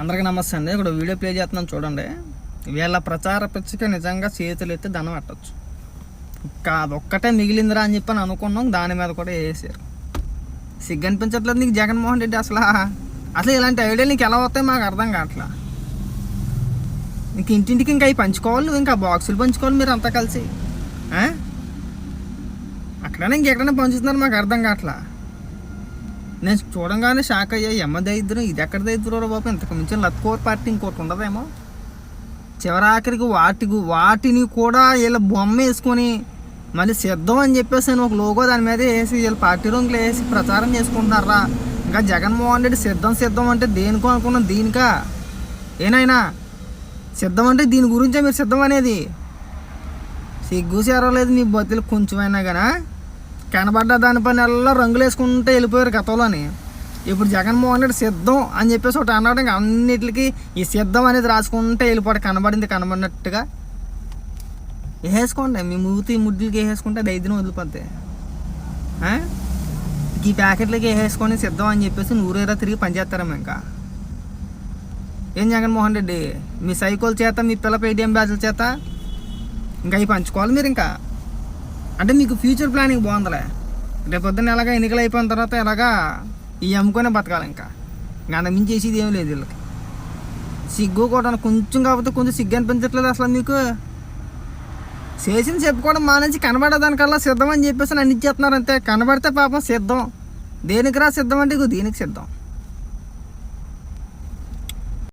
అందరికీ నమస్తే అండి. ఇక్కడ వీడియో ప్లే చేస్తున్నాను చూడండి. వీళ్ళ ప్రచార పిచ్చిక నిజంగా చేతులు ఎత్తి దండం పెట్టచ్చు. ఇంకా అదొక్కటే మిగిలిందిరా అని చెప్పి అని అనుకున్నాం. దాని మీద కూడా వేసారు. సిగ్గు అనిపించట్లేదు నీకు జగన్మోహన్ రెడ్డి అసలు. అసలు ఇలాంటి ఐడియాలు నీకు ఎలా వస్తాయి మాకు అర్థం కావట్లా. నీకు ఇంటింటికి ఇంకా అవి పంచుకోవాలి. ఇంకా బాక్సులు పంచుకోవాలి మీరు అంతా కలిసి. అక్కడ అక్కడనే ఇంకెక్కడైనా పంచుతున్నారు మాకు అర్థం కావట్లా. నేను చూడంగానే షాక్ అయ్యా. ఎమ్మ దరిద్రం ఇది ఎక్కడ దరిద్రం బాబు. ఇంతకు మించిన లత్కోర్ పార్టీ ఇంకోటి ఉండదేమో. చివరాఖరికి వాటికి వాటిని కూడా వీళ్ళ బొమ్మ వేసుకొని మళ్ళీ సిద్ధం అని చెప్పేసి నేను ఒక లోగో దాని మీద వేసి వీళ్ళ పార్టీ రంగులు వేసి ప్రచారం చేసుకుంటున్నారా ఇంకా జగన్మోహన్ రెడ్డి సిద్ధం సిద్ధం అంటే దేనికో అనుకున్నాం దీనికా? ఏనాయనా సిద్ధం అంటే దీని గురించే మీరు సిద్ధం అనేది. సిగ్గు చేరలేదు నీ బతులు కొంచెమైనా కానీ కనబడ్డ దానిపైన ఎలా రంగులు వేసుకుంటే వెళ్ళిపోయారు గతంలోని ఇప్పుడు జగన్మోహన్ రెడ్డి సిద్ధం అని చెప్పేసి ఒకటి అనడం ఇంకా అన్నిటికి ఈ సిద్ధం అనేది రాసుకుంటే వెళ్ళిపోవడం కనబడింది కనబడినట్టుగా. వేసుకోండి మీ మూతి ముడ్లకి వేసేసుకుంటే దైద్యం వదిలిపోద్ది. ఈ ప్యాకెట్లకి వేసేసుకొని సిద్ధం అని చెప్పేసి నూరేరా తిరిగి పనిచేస్తారేమో ఇంకా. ఏం జగన్మోహన్ రెడ్డి? మీ సైకోల్ చేత మీ పిల్ల పేటిఎం బ్యాచ్ల చేత? ఇంకా అవి పంచుకోవాలి మీరు ఇంకా? అంటే మీకు ఫ్యూచర్ ప్లానింగ్ బాగుందిలే. రేపు పొద్దున్న ఎలాగా ఎన్నికలు అయిపోయిన తర్వాత ఎలాగా ఈ అమ్ముకొనే బతకాలి ఇంకా. ఇంకా అంత మించి చేసేది ఏం లేదు వీళ్ళకి. సిగ్గు కూడా కొంచెం కాకపోతే కొంచెం సిగ్గు అనిపించట్లేదు అసలు మీకు చేసింది చెప్పుకోవడం మానేసి కనబడేదానికల్లా సిద్ధం అని చెప్పేసి నన్ను ఇచ్చేస్తున్నారు అంతే. కనబడితే పాపం సిద్ధం. దేనికి రా సిద్ధం అంటే దీనికి సిద్ధం.